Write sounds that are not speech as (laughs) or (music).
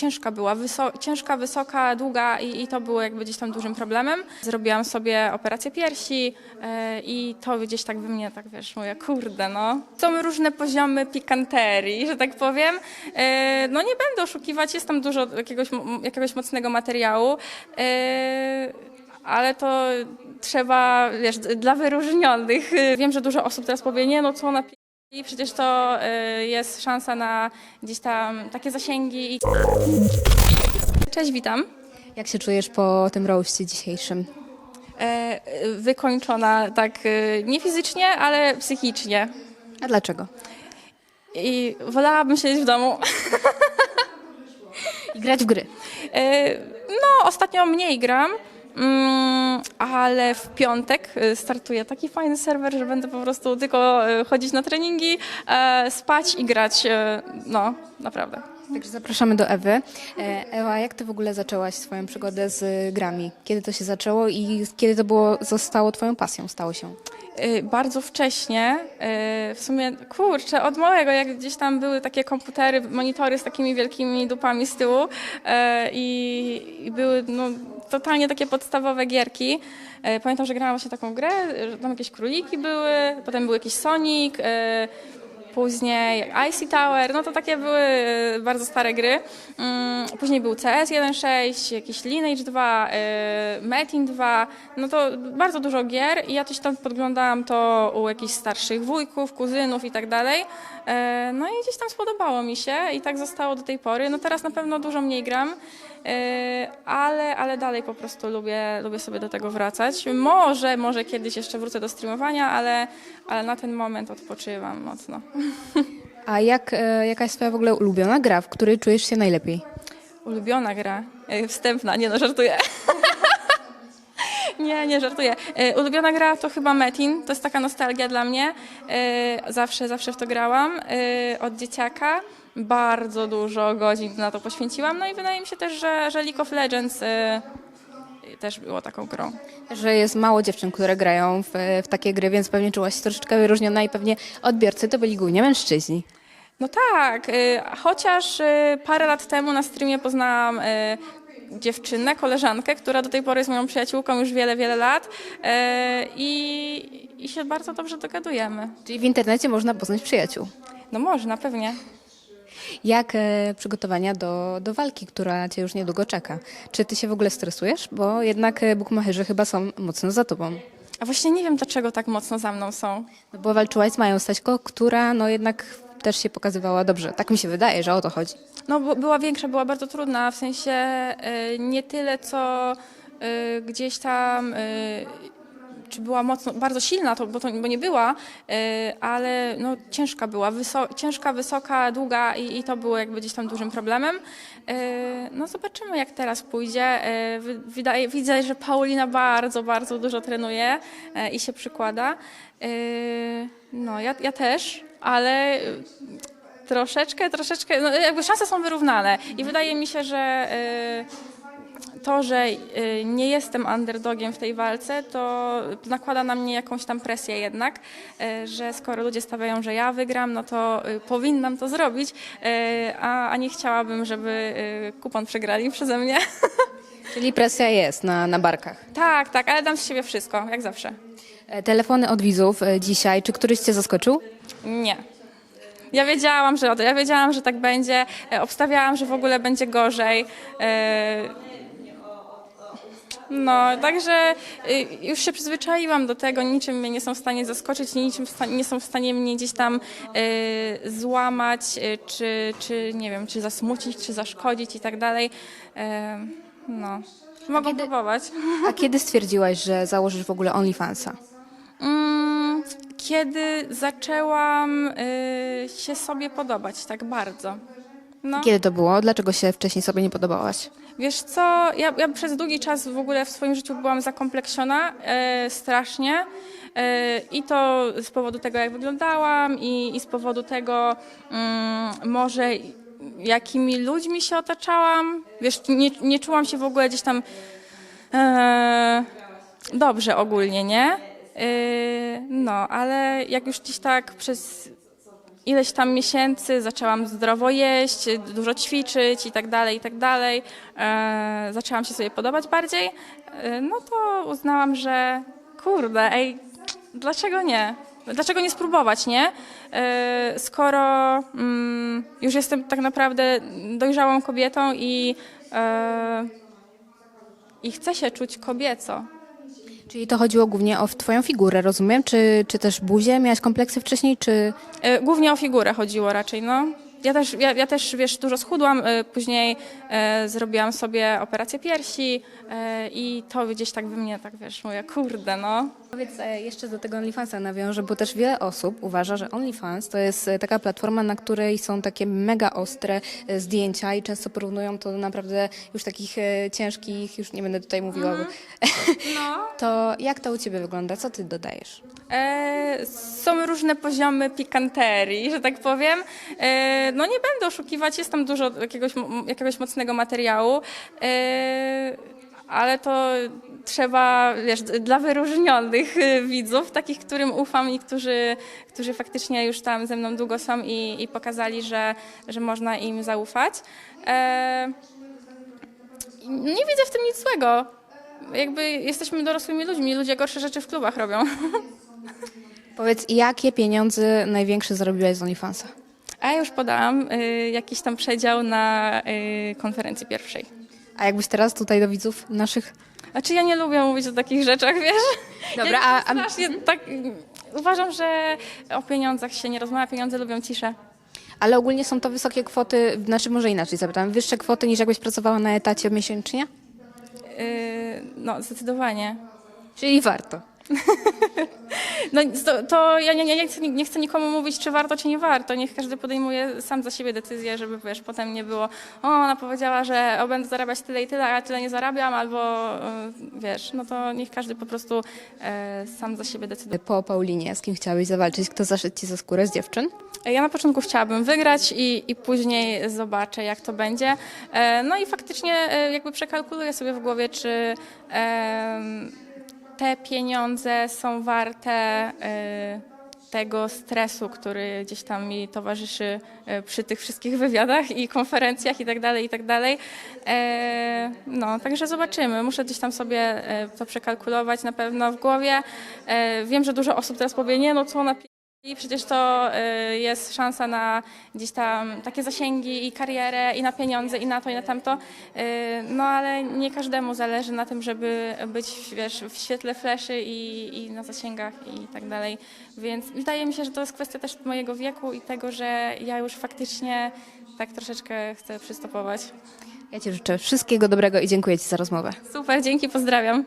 ciężka była, wyso- ciężka, wysoka, długa i, i to było jakby gdzieś tam dużym problemem. Zrobiłam sobie operację piersi e, i to gdzieś tak we mnie, tak wiesz, mówię, kurde no. Są różne poziomy pikanterii, że tak powiem. E, no nie będę oszukiwać, jest tam dużo jakiegoś, jakiegoś mocnego materiału. E, ale to trzeba, wiesz, dla wyróżnionych. Wiem, że dużo osób teraz powie, nie no co ona i przecież to y, jest szansa na gdzieś tam takie zasięgi. I... Cześć, witam. Jak się czujesz po tym roście dzisiejszym? E, wykończona tak y, nie fizycznie, ale psychicznie. A dlaczego? I wolałabym siedzieć w domu. I grać w gry. E, no, ostatnio mniej gram. Mm, ale w piątek y, startuje taki fajny serwer, że będę po prostu tylko y, chodzić na treningi, e, spać i grać. e, No, naprawdę. Także zapraszamy do Ewy. E, Ewa, jak ty w ogóle zaczęłaś swoją przygodę z grami? Kiedy to się zaczęło i kiedy to było, zostało twoją pasją, stało się? Y, Bardzo wcześnie, w sumie kurczę, od małego, jak gdzieś tam były takie komputery, monitory z takimi wielkimi dupami z tyłu i, i były no, totalnie takie podstawowe gierki. Pamiętam, że grałam właśnie taką grę, że tam jakieś króliki były, potem był jakiś Sonic, Później Icy Tower, no to takie były e, bardzo stare gry. Mm, Później był CS 1.6, jakiś Lineage 2, e, Metin 2, no to bardzo dużo gier i ja coś tam podglądałam to u jakichś starszych wujków, kuzynów i tak dalej. E, No i gdzieś tam spodobało mi się i tak zostało do tej pory. No teraz na pewno dużo mniej gram, ale, ale dalej po prostu lubię, lubię sobie do tego wracać. Może, może kiedyś jeszcze wrócę do streamowania, ale, ale na ten moment odpoczywam mocno. A jak, e, jaka jest twoja w ogóle ulubiona gra, w której czujesz się najlepiej? Ulubiona gra. E, Wstępna, nie no, żartuję. (laughs) Nie, nie żartuję. E, Ulubiona gra to chyba Metin. To jest taka nostalgia dla mnie. E, Zawsze, zawsze w to grałam. E, Od dzieciaka. Bardzo dużo godzin na to poświęciłam. No i wydaje mi się też, że, że League of Legends e, też było taką grą. Że jest mało dziewczyn, które grają w, w takie gry, więc pewnie czułaś się troszeczkę wyróżniona i pewnie odbiorcy to byli głównie mężczyźni. No tak, y, chociaż y, parę lat temu na streamie poznałam y, dziewczynę, koleżankę, która do tej pory jest moją przyjaciółką już wiele, wiele lat y, i, i się bardzo dobrze dogadujemy. Czyli w internecie można poznać przyjaciół. No można, pewnie. Jak e, przygotowania do, do walki, która cię już niedługo czeka? Czy ty się w ogóle stresujesz? Bo jednak e, bukmacherzy chyba są mocno za tobą. A właśnie nie wiem, dlaczego tak mocno za mną są. No bo walczyłaś z Mają Staśko, która no jednak też się pokazywała dobrze. Tak mi się wydaje, że o to chodzi. No, bo była większa, była bardzo trudna, w sensie y, nie tyle, co gdzieś tam, czy była mocno, bardzo silna, to, bo, to, bo nie była, y, ale no, ciężka była, wyso, ciężka, wysoka, długa i, i to było jakby gdzieś tam dużym problemem. Y, no zobaczymy, jak teraz pójdzie. Y, wy- wydaje, widzę, że Paulina bardzo, bardzo dużo trenuje y, i się przykłada. Y, no, ja, ja też, ale y, Troszeczkę, troszeczkę, no jakby szanse są wyrównane i wydaje mi się, że y, to, że y, nie jestem underdogiem w tej walce, to nakłada na mnie jakąś tam presję jednak, y, że skoro ludzie stawiają, że ja wygram, no to y, powinnam to zrobić, a, nie chciałabym, żeby kupon przegrali przeze mnie. (laughs) Czyli presja jest na, na barkach. tak, tak, ale dam z siebie wszystko, jak zawsze. E, Telefony od widzów e, dzisiaj. Czy któryś cię zaskoczył? Nie. Ja wiedziałam, że ja wiedziałam, że tak będzie. E, Obstawiałam, że w ogóle będzie gorzej. No, także y, już się przyzwyczaiłam do tego, niczym mnie nie są w stanie zaskoczyć, niczym w sta- nie są w stanie mnie gdzieś tam y, złamać, y, czy, czy nie wiem, czy zasmucić, czy zaszkodzić i tak dalej. E, No, mogą próbować. (laughs) A kiedy stwierdziłaś, że założysz w ogóle OnlyFansa? Mm, Kiedy zaczęłam y, się sobie podobać tak bardzo. No, Kiedy to było? Dlaczego się wcześniej sobie nie podobałaś? wiesz co, ja, ja przez długi czas w ogóle w swoim życiu byłam zakompleksiona e, strasznie e, i to z powodu tego, jak wyglądałam i, i z powodu tego mm, może jakimi ludźmi się otaczałam. Wiesz, nie, nie czułam się w ogóle gdzieś tam e, dobrze ogólnie, nie? E, no, ale jak już gdzieś tak przez ileś tam miesięcy zaczęłam zdrowo jeść, dużo ćwiczyć i tak dalej, i tak dalej. E, zaczęłam się sobie podobać bardziej. E, no to uznałam, że kurde, ej, dlaczego nie? Dlaczego nie spróbować, nie? E, skoro mm, już jestem tak naprawdę dojrzałą kobietą i, i chcę się czuć kobieco. Czyli to chodziło głównie o twoją figurę, rozumiem? Czy, czy też buzię? Miałaś kompleksy wcześniej, czy... E, Głównie o figurę chodziło raczej, no. Ja też, ja, ja też wiesz, dużo schudłam, e, później e, zrobiłam sobie operację piersi e, i to gdzieś tak we mnie, tak wiesz, mówię, kurde, no. Powiedz, e, jeszcze do tego OnlyFansa nawiążę, bo też wiele osób uważa, że OnlyFans to jest e, taka platforma, na której są takie mega ostre e, zdjęcia i często porównują to do naprawdę już takich ciężkich, już nie będę tutaj mówiła, bo... No. (laughs) to jak to u ciebie wygląda? Co ty dodajesz? E, są różne poziomy pikanterii, że tak powiem. E, no nie będę oszukiwać, jest tam dużo jakiegoś, jakiegoś mocnego materiału, e, ale to trzeba, wiesz, dla wyróżnionych e, widzów, takich, którym ufam i którzy, którzy faktycznie już tam ze mną długo są i, i pokazali, że, że można im zaufać. E, nie widzę w tym nic złego. Jakby jesteśmy dorosłymi ludźmi, ludzie gorsze rzeczy w klubach robią. (laughs) Powiedz, jakie pieniądze największe zarobiłaś z OnlyFansa? A ja już podałam y, jakiś tam przedział na y, konferencji pierwszej. A jakbyś teraz tutaj do widzów naszych... Znaczy ja nie lubię mówić o takich rzeczach, (laughs) wiesz? Dobra, ja a- a- strasznie tak uważam, że o pieniądzach się nie rozmawia, pieniądze lubią ciszę. Ale ogólnie są to wysokie kwoty, znaczy może inaczej zapytam, wyższe kwoty niż jakbyś pracowała na etacie miesięcznie? Y, no zdecydowanie. Czyli warto. (laughs) No to, to ja nie, nie, chcę, nie chcę nikomu mówić, czy warto, czy nie warto. Niech każdy podejmuje sam za siebie decyzję, żeby wiesz, potem nie było, o, ona powiedziała, że o, będę zarabiać tyle i tyle, a ja tyle nie zarabiam, albo y, wiesz, no to niech każdy po prostu e, sam za siebie decyduje. Po Paulinie, z kim chciałeś zawalczyć? Kto zaszedł ci za skórę z dziewczyn? Ja na początku chciałabym wygrać i, i później zobaczę, jak to będzie. E, No i faktycznie e, jakby przekalkuluję sobie w głowie, czy em, te pieniądze są warte e, tego stresu, który gdzieś tam mi towarzyszy e, przy tych wszystkich wywiadach i konferencjach i tak dalej, i tak dalej. E, No, także zobaczymy. Muszę gdzieś tam sobie e, to przekalkulować na pewno w głowie. E, Wiem, że dużo osób teraz powie, nie no co ona i przecież to y, jest szansa na gdzieś tam takie zasięgi i karierę, i na pieniądze, i na to, i na tamto. Y, No ale nie każdemu zależy na tym, żeby być wiesz, w świetle fleszy i, i na zasięgach i tak dalej. Więc wydaje mi się, że to jest kwestia też mojego wieku i tego, że ja już faktycznie tak troszeczkę chcę przystopować. Ja ci życzę wszystkiego dobrego i dziękuję ci za rozmowę. Super, dzięki, pozdrawiam.